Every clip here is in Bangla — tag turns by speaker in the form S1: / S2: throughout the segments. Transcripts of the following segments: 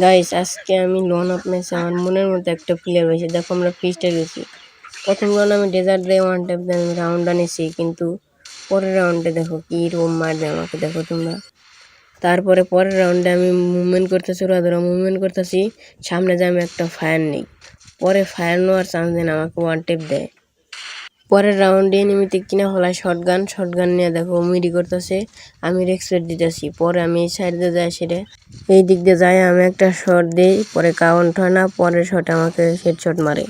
S1: গাইস আজকে আমি লোন আপ ম্যাচে আমার মনের মতো একটা প্লেয়ার হয়েছে। দেখো, আমরা ফিস্টে গেছি। প্রথম রাউন্ড আমি ডেজার্ট দিয়ে ওয়ান টাইপ আমি রাউন্ড আনেছি কিন্তু পরের রাউন্ডে দেখো কি রুম মার দেয় আমাকে, দেখো তোমরা। তারপরে পরের রাউন্ডে আমি মুভমেন্ট করতেছি ধরো মুভমেন্ট করতেছি। সামনে যে আমি একটা ফায়ার নিই। পরে ফায়ার নেওয়ার চান্স দেন, আমাকে ওয়ান টেপ দেয়। পরের রাউন্ডে নিমিতে কিনা হলায় শর্ট গান শর্ট গান নিয়ে দেখো, মিডি করতেছে। আমি রেক্সপেক্ট দিতেছি, পরে আমি এই সাইড দিয়ে যাই সেটা এই দিক দিয়ে যাই, আমি একটা শট দিই, পরে কাউন্ট হয় না, পরের শট আমাকে হেড শট মারে।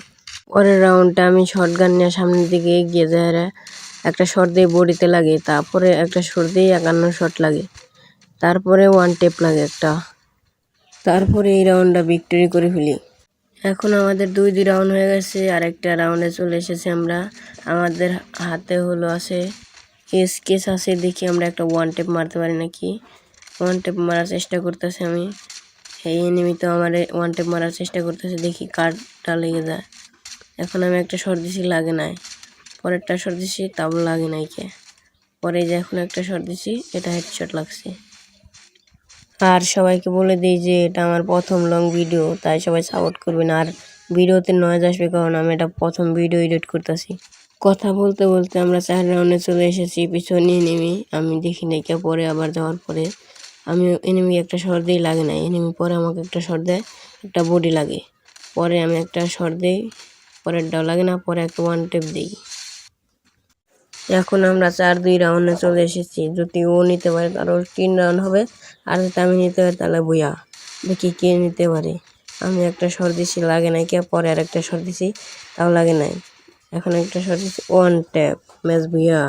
S1: পরের রাউন্ডটা আমি শর্ট গান নিয়ে সামনের দিকে এগিয়ে যাই একটা শট দিয়ে বডিতে লাগে, তারপরে একটা শট দিয়ে একান্ন শট লাগে। তারপরে ওয়ান টেপ লাগে একটা। তারপরে এই রাউন্ডটা ভিক্টোরি করে ফেলি। এখন আমাদের দুই দুই রাউন্ড হয়ে গেছে আর একটা রাউন্ডে চলে এসেছি আমরা। আমাদের হাতে হলো আছে কেস কেস আছে, দেখি আমরা একটা ওয়ান টেপ মারতে পারি নাকি। ওয়ান টেপ মারার চেষ্টা করতেছি আমি। এই এনিমি তো আমার ওয়ান টেপ মারার চেষ্টা করতেছে, দেখি কার্ডটা লেগে যায়। এখন আমি একটা দিছি, লাগে নাই। পরেরটা দিছি, তাও লাগে নাই কে। পরে যে এখন একটা দিছি, এটা হেডশট লাগছে। আর সবাইকে বলে দিই যে এটা আমার প্রথম লং ভিডিও তাই সবাই সাপোর্ট করবেন। আর ভিডিওতে নয়েজ আসবে কারণ আমি এটা প্রথম ভিডিও এডিট করতেছি। কথা বলতে বলতে আমরা চার রাউন্ডে চলে এসেছি, পিছনে এনিমি আমি দেখি নাই কে পরে, আবার যাওয়ার পরে। আমি এনিমি একটা শট দিই, লাগে না এনিমি পরে আমাকে একটা শট দেয়, একটা বডি লাগে। পরে আমি একটা শট দিই, পরেরটাও লাগে না, পরে একটা ওয়ান টেপ দিই। এখন আমরা চার, দুই রাউন্ডে চলে এসেছি। যদি ও নিতে পারে কারও তিন রাউন্ড হবে। আর যদি আমি নিতে পারি, তাহলে বইয়া দেখি কে নিতে পারে। আমি একটা শট দিছি, লাগে নাই কে? পরে আর একটা শট দিছি, তাও লাগে নাই। এখন একটা শট দিছি ওয়ান ট্যাপ ম্যাচ বইয়া